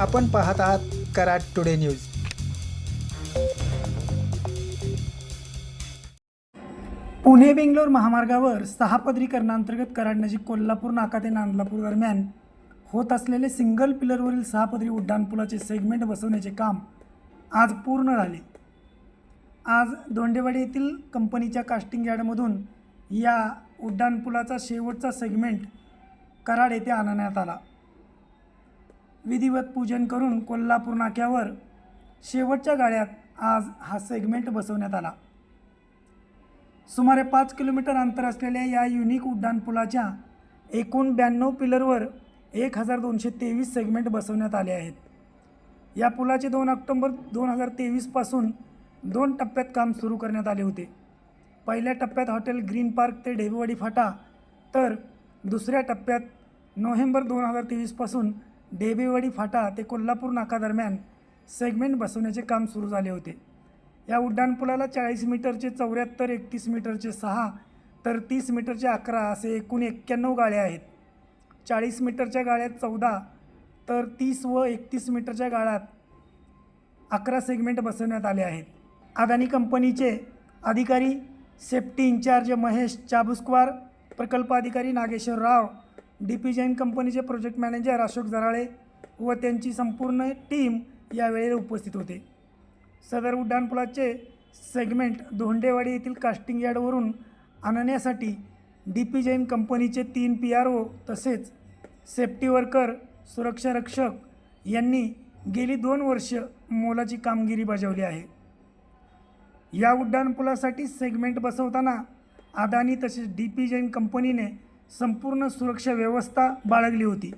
आपण पाहत आहात कराड टुडे न्यूज. पुणे बेंगलोर महामार्गावर सहा पदरीकरणांतर्गत कराड नजीक कोल्हापूर नाका ते नांदलापूर दरम्यान होत असलेले सिंगल पिलरवरील सहा पदरी उड्डाणपुलाचे सेगमेंट बसवण्याचे काम आज पूर्ण झाले. आज दोंडेवाडी येथील कंपनीच्या कास्टिंग यार्डमधून या उड्डाणपुलाचा शेवटचा सेगमेंट कराड येथे आणण्यात आला. विधिवत पूजन करून कोल्हापूर नाक्यावर शेवटच्या गाड्यात आज हा सेगमेंट बसवण्यात आला. सुमारे पाच किलोमीटर अंतर असलेल्या या युनिक उड्डाणपुलाच्या एकूण ब्याण्णव पिलरवर एक हजार दोनशे तेवीस सेगमेंट बसवण्यात आले आहेत. या पुलाचे दोन ऑक्टोंबर दोन हजार तेवीसपासून दोन टप्प्यात काम सुरू करण्यात आले होते. पहिल्या टप्प्यात हॉटेल ग्रीन पार्क ते ढेबेवाडी फाटा तर दुसऱ्या टप्प्यात नोव्हेंबर दोन हजार तेवीसपासून डेबेवाडी फाटा ते कोल्हापूर नाकादरम्यान सेगमेंट बसवण्याचे काम सुरू झाले होते. या उड्डाणपुलाला चाळीस मीटरचे चौऱ्याहत्तर एकतीस मीटरचे सहा तर तीस मीटरचे अकरा असे एकूण एक्क्याण्णव गाळ्या आहेत. चाळीस मीटरच्या गाळ्यात चौदा तर तीस व एकतीस मीटरच्या गाळ्यात अकरा सेगमेंट बसवण्यात आले आहेत. अदानी कंपनीचे अधिकारी सेफ्टी इन्चार्ज महेश चाबुस्क्वार प्रकल्प अधिकारी नागेश्वर राव डी पी जैन कंपनीचे प्रोजेक्ट मॅनेजर अशोक जराळे व त्यांची संपूर्ण टीम यावेळेला उपस्थित होते. सदर उड्डाणपुलाचे सेगमेंट धोंडेवाडी येथील कास्टिंग यार्डवरून आणण्यासाठी डी पी जैन कंपनीचे तीन पी आर ओ तसेच सेफ्टी वर्कर सुरक्षा रक्षक यांनी गेली दोन वर्ष मोलाची कामगिरी बजावली आहे. या उड्डाणपुलासाठी सेगमेंट बसवताना अदानी तसेच डी पी जैन कंपनीने संपूर्ण सुरक्षा व्यवस्था बाळगली होती.